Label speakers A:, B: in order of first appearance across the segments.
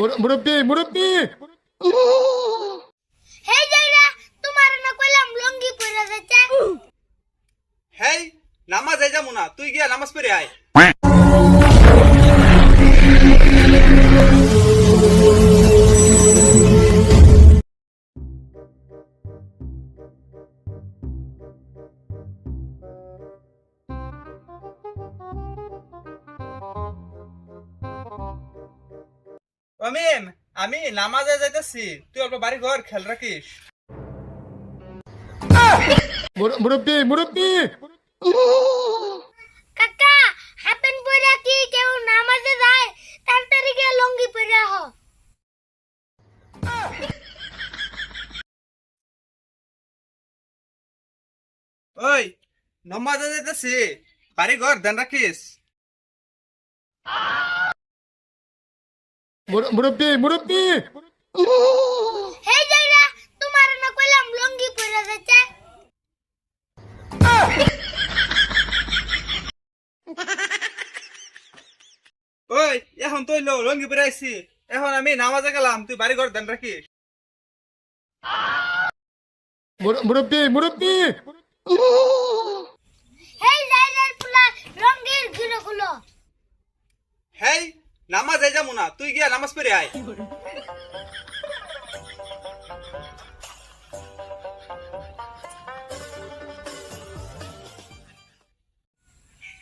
A: মুরব্বী মুরব্বি!
B: হেই যাইরা তোমার না কইলাম লঙ্গি পরে যাচ্ছে।
C: হেই নামাজ যাই যাব না তুই গিয়া নামাজ পড়ে আয়। অমিম আমি নামাজে যাইতেছি। তুই অল্প বাড়ি ঘর খেয়াল রাখিস।
A: মুরব্বী মুরব্বী!
B: কাকা হাফেন পরে কি কেউ নামাজে যায়? তাড়াতাড়ি গিয়ে লঙ্গি পরে আহ।
C: ওই নামাজে যাইতেছি। বাড়ি ঘর ধ্যান রাখিস।
A: মুরব্বী মুরব্বী!
B: হেই যাইরা তোমার না কইলাম লঙ্গি পরে যাচ্ছে
C: ওই এখন তুই লো লঙ্গি পরে এখন আমি নামাজে গেলাম তুই বাড়ি ঘর ধ্যান রাখিস
A: মুরব্বী মুরব্বী
B: হেই যাইরার পুলা লঙ্গির গিরো গুলো
C: হেই নামাজ যাই যাব না তুই গিয়া নামাজ পড়ে আয়।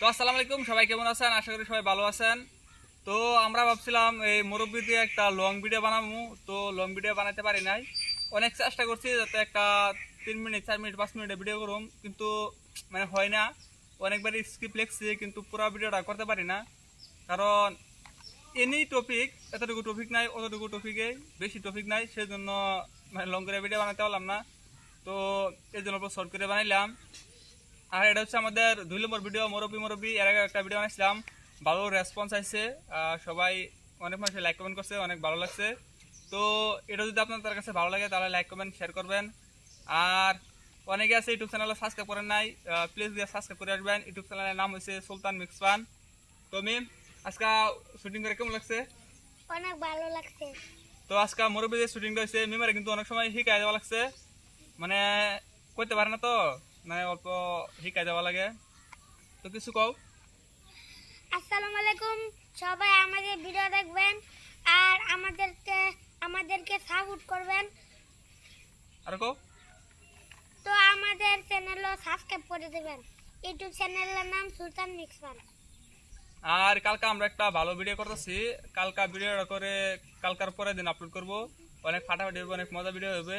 C: তো আসসালামু আলাইকুম, সবাই কেমন আছেন? আশা করি সবাই ভালো আছেন। তো আমরা ভাবছিলাম এই মুরব্বী দিয়ে একটা লং ভিডিও বানাবো তো লং ভিডিও বানাতে পারি নাই। অনেক চেষ্টা করছি যাতে একটা তিন মিনিট, চার মিনিট, পাঁচ মিনিটের ভিডিও করুম। কিন্তু মানে হয় না। অনেকবার স্ক্রিপ্ট লিখছি কিন্তু পুরো ভিডিওটা করতে পারি না। কারণ এনি টপিক এতটুকু টপিক নাই, অতটুকু টপিকে বেশি টপিক নাই সেই জন্য মানে লং করে ভিডিও বানাতে পারলাম না। তো এই জন্য শর্ট করে বানাইলাম। আর এটা হচ্ছে আমাদের দুই নম্বর ভিডিও মুরব্বী মুরব্বী, এর আগে একটা ভিডিও বানাইছিলাম। ভালো রেসপন্স আসছে সবাই অনেক মানুষ লাইক কমেন্ট করছে, অনেক ভালো লাগছে। তো এটা যদি আপনাদের কাছে ভালো লাগে, তাহলে লাইক কমেন্ট শেয়ার করবেন। আর অনেকে আছে ইউটিউব চ্যানেলে সাবস্ক্রাইব করেন নাই প্লিজ দিয়ে সাবস্ক্রাইব করে আসবেন। ইউটিউব চ্যানেলের নাম হচ্ছে সুলতান মিক্সপান তো মিম আজকে শুটিং করে কেমন লাগছে?
B: অনেক ভালো লাগছে।
C: তো আজকে মুরব্বী যে শুটিংটা হয়েছে মিমারে কিন্তু অনেক সময় শিখাই দেওয়া লাগছে। মানে করতে পারে না তো মানে অল্প শিখাই দেওয়া লাগে। তো কিছু কও।
B: আসসালামু আলাইকুম সবাই আমাদের ভিডিও দেখবেন আর আমাদেরকে আমাদেরকে সাপোর্ট করবেন।
C: আর কও।
B: তো আমাদের চ্যানেলও সাবস্ক্রাইব করে দেবেন। ইউটিউব চ্যানেলের নাম সুলতান মিক্স ফান
C: আর কালকে আমরা একটা ভালো ভিডিও করতেছি। কালকা ভিডিওটা করে কালকার পরের দিন আপলোড করব। অনেক ফাটাফাটি হবে, অনেক মজা ভিডিও হবে।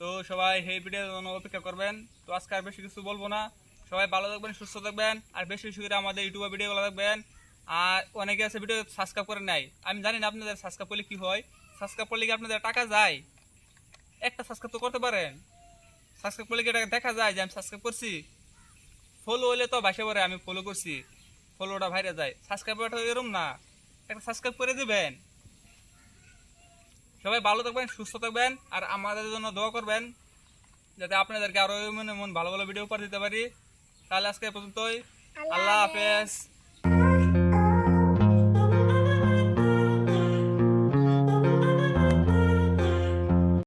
C: তো সবাই এই ভিডিওর জন্য অপেক্ষা করবেন। তো আজকে আর বেশি কিছু বলব না। সবাই ভালো থাকবেন, সুস্থ থাকবেন। আর বেশি বেশি করে আমাদের ইউটিউবে ভিডিওগুলো দেখবেন। আর অনেকে আছে ভিডিও সাবস্ক্রাইব করে নাই। আমি জানি না আপনাদের সাবস্ক্রাইব করলে কি হয়। সাবস্ক্রাইব করলে কি আপনাদের টাকা যায়? একটা সাবস্ক্রাইব তো করতে পারেন। সাবস্ক্রাইব করলে কি এটা দেখা যায় যে আমি সাবস্ক্রাইব করছি? ফলো হলে তো বাসে পরে আমি ফলো করছি। ফলোটা ভাইরে যায়। সাবস্ক্রাইবারটা এরম না। একটা সাবস্ক্রাইব করে দিবেন। সবাই ভালো থাকবেন সুস্থ থাকবেন আর আমাদের জন্য দোয়া করবেন যাতে আপনাদেরকে আরও মনে মন ভালো ভালো ভিডিও উপহার দিতে পারি। তাহলে আজকে পর্যন্তই। আল্লাহ হাফেজ।